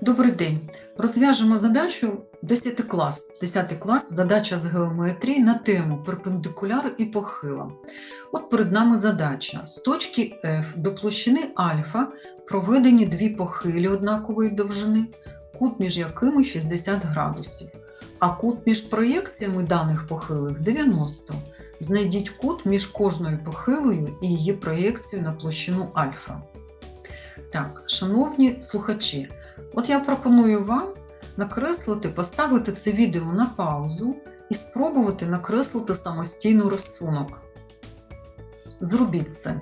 Добрий день. Розв'яжемо задачу 10 клас. 10 клас задача з геометрії на тему перпендикуляр і похила. От перед нами задача. З точки F до площини альфа проведені дві похилі однакової довжини, кут між якими 60 градусів, а кут між проєкціями даних похилих 90. Знайдіть кут між кожною похилою і її проєкцією на площину альфа. Так, шановні слухачі, от я пропоную вам накреслити, поставити це відео на паузу і спробувати накреслити самостійно рисунок. Зробіть це.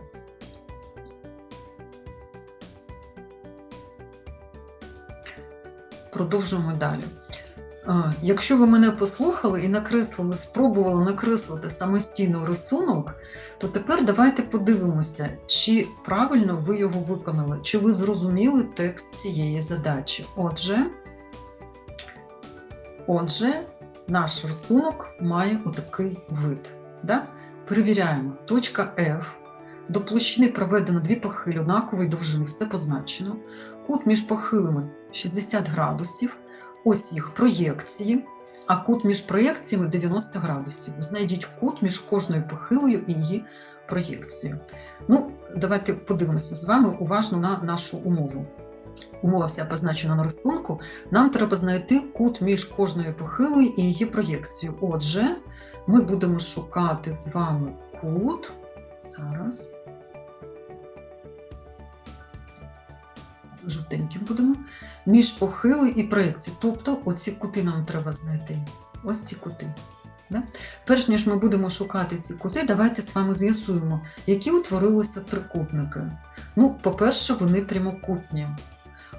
Продовжуємо далі. Якщо ви мене послухали і накреслили, спробували накреслити самостійно рисунок, то тепер давайте подивимося, чи правильно ви його виконали, чи ви зрозуміли текст цієї задачі. Отже, отже, наш рисунок має отакий вид. Да? Перевіряємо. Точка F. До площини проведено дві похилі однакової довжини, все позначено. Кут між похилими 60 градусів. Ось їх проєкції, а кут між проєкціями 90 градусів. Знайдіть кут між кожною похилою і її проєкцією. Ну, давайте подивимося з вами уважно на нашу умову. Умова вся позначена на рисунку. Нам треба знайти кут між кожною похилою і її проєкцією. Отже, ми будемо шукати з вами кут. Зараз. Жовтеньким будемо. Між похилою і проєкцією. Тобто, оці кути нам треба знайти. Ось ці кути. Да? Перш ніж ми будемо шукати ці кути, давайте з вами з'ясуємо, які утворилися трикутники. Ну, по-перше, вони прямокутні.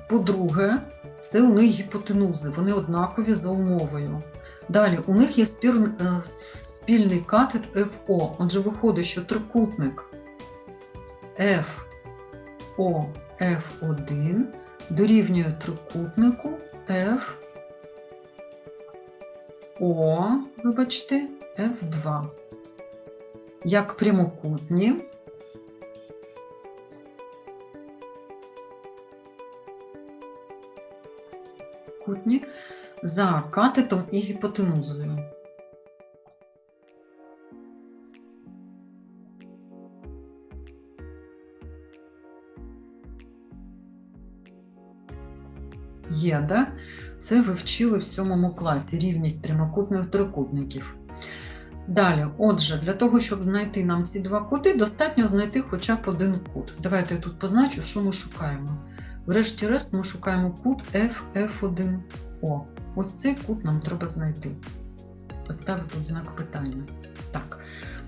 По-друге, це у них гіпотенузи, вони однакові за умовою. Далі, у них є спір- е, спільний катет FO. Отже, виходить, що трикутник FO F1 дорівнює трикутнику F O, вибачте, F2. Як прямокутні. Кутні за катетом і гіпотенузою. Є, да? Це ви вчили в сьомому класі рівність прямокутних трикутників. Далі, отже, для того, щоб знайти нам ці два кути, достатньо знайти хоча б один кут. Давайте я тут позначу, що ми шукаємо. Врешті-решт, ми шукаємо кут FF1O. Ось цей кут нам треба знайти. Поставлю тут знак питання. Так,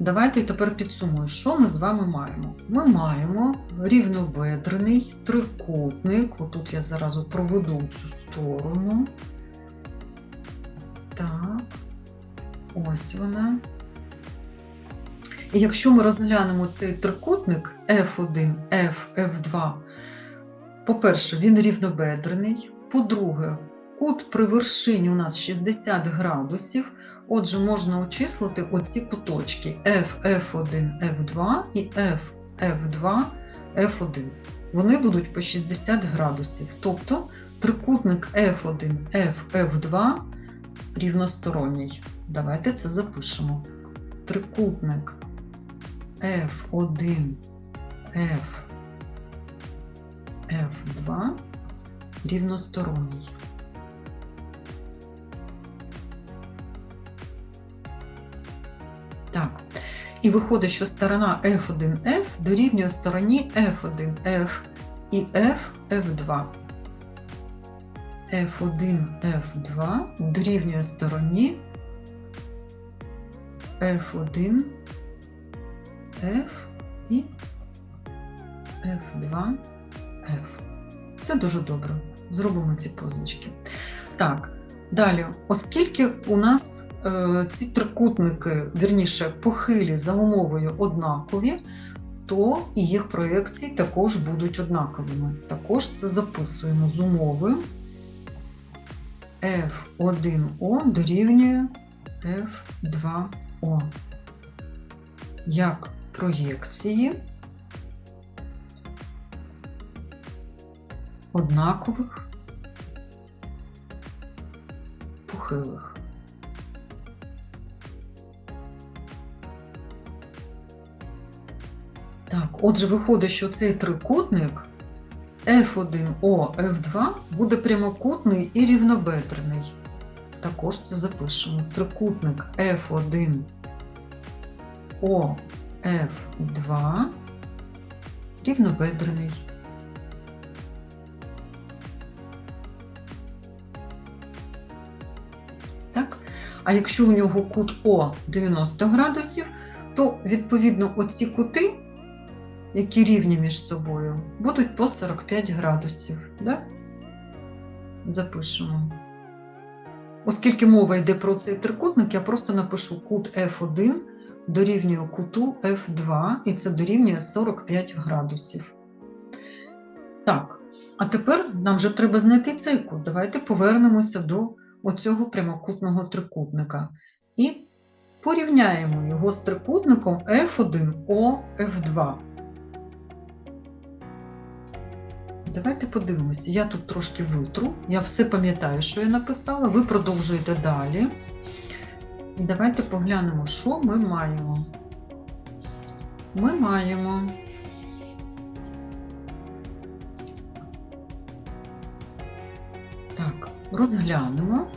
давайте тепер підсумую, що ми з вами маємо. Ми маємо рівнобедрений трикутник. Отут я зараз проведу цю сторону. Так, ось вона. І якщо ми розглянемо цей трикутник F1, F, F2, по-перше, він рівнобедрений. По-друге, кут при вершині у нас 60 градусів. Отже, можна очислити оці куточки F, F1, F2 і F, F2, F1. Вони будуть по 60 градусів. Тобто трикутник F1, F, F2 рівносторонній. Давайте це запишемо. Трикутник F1, F, F2 рівносторонній. І виходить, що сторона F1F дорівнює стороні F1F і F, F2. F1, F2 дорівнює стороні F1, F і F2, F. Це дуже добре. Зробимо ці позначки. Так, далі, оскільки у нас Е, ці трикутники, вірніше, похилі за умовою однакові, то і їх проекції також будуть однаковими. Також це записуємо з умови F1O дорівнює F2O. Як проєкції однакових похилих. Так, отже, виходить, що цей трикутник F1O F2 буде прямокутний і рівнобедрений. Також це запишемо. Трикутник F1 O F2 рівнобедрений. Так? А якщо у нього кут О 90 градусів, то відповідно оці кути, які рівні між собою, будуть по 45 градусів. Да? Запишемо. Оскільки мова йде про цей трикутник, я просто напишу кут F1 дорівнює куту F2, і це дорівнює 45 градусів. Так, а тепер нам вже треба знайти цей кут. Давайте повернемося до оцього прямокутного трикутника і порівняємо його з трикутником F1O F2. Давайте подивимося. Я тут трошки витру. Я все пам'ятаю, що я написала. Ви продовжуєте далі. Давайте поглянемо, що ми маємо. Ми маємо так, розглянемо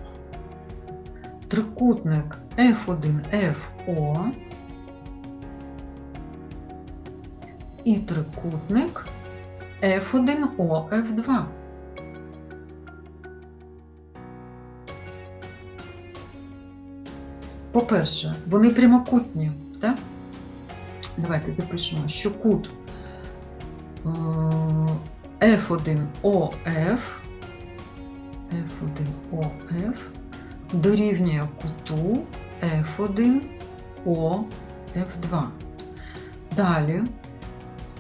трикутник F1FO і трикутник F1O F2. По-перше, вони прямокутні, так? Давайте запишемо, що кут е, F1OF F1OF дорівнює куту F1OF2. Далі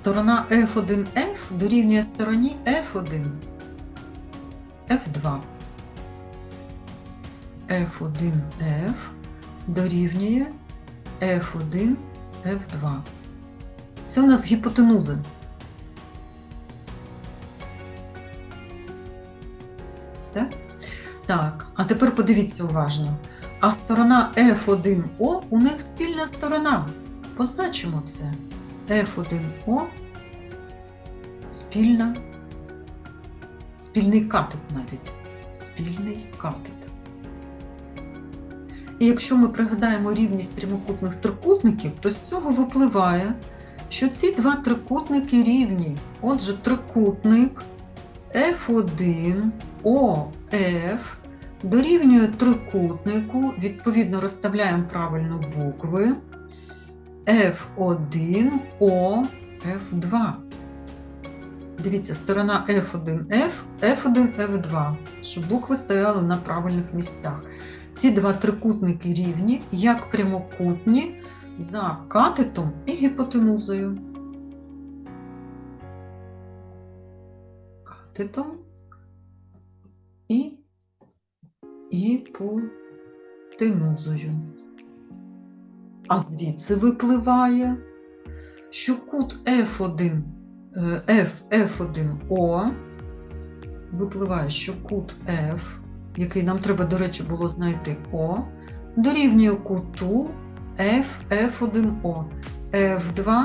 сторона F1F дорівнює стороні F1 F2. F1F дорівнює F1 F2. Це у нас гіпотенузи. Так? Так, а тепер подивіться уважно. А сторона F1O у них спільна сторона. Позначимо це. F1O спільна, спільний катет навіть. Спільний катет. І якщо ми пригадаємо рівність прямокутних трикутників, то з цього випливає, що ці два трикутники рівні. Отже, трикутник F1 OF дорівнює трикутнику, відповідно розставляємо правильно букви F1 O F2. Дивіться, сторона F1F, F1 F2, щоб букви стояли на правильних місцях. Ці два трикутники рівні, як прямокутні за катетом і гіпотенузою. Катетом і гіпотенузою. А звідси випливає, що кут F1, е, F, F1O випливає, що кут F який нам треба, до речі, було знайти О, дорівнює куту F, F1O, F2,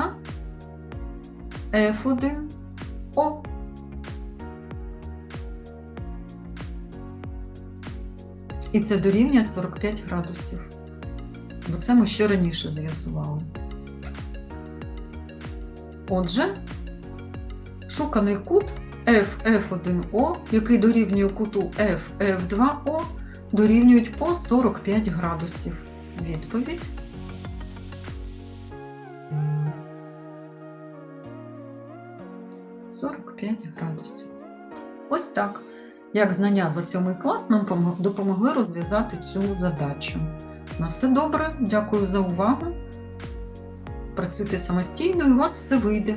F1O. І це дорівнює 45 градусів. Бо це ми ще раніше з'ясували. Отже, шуканий кут FF1O, який дорівнює куту FF2O, дорівнюють по 45 градусів. Відповідь. – 45 градусів. Ось так. Як знання за 7 клас нам допомогли розв'язати цю задачу. На все добре, дякую за увагу. Працюйте самостійно і у вас все вийде.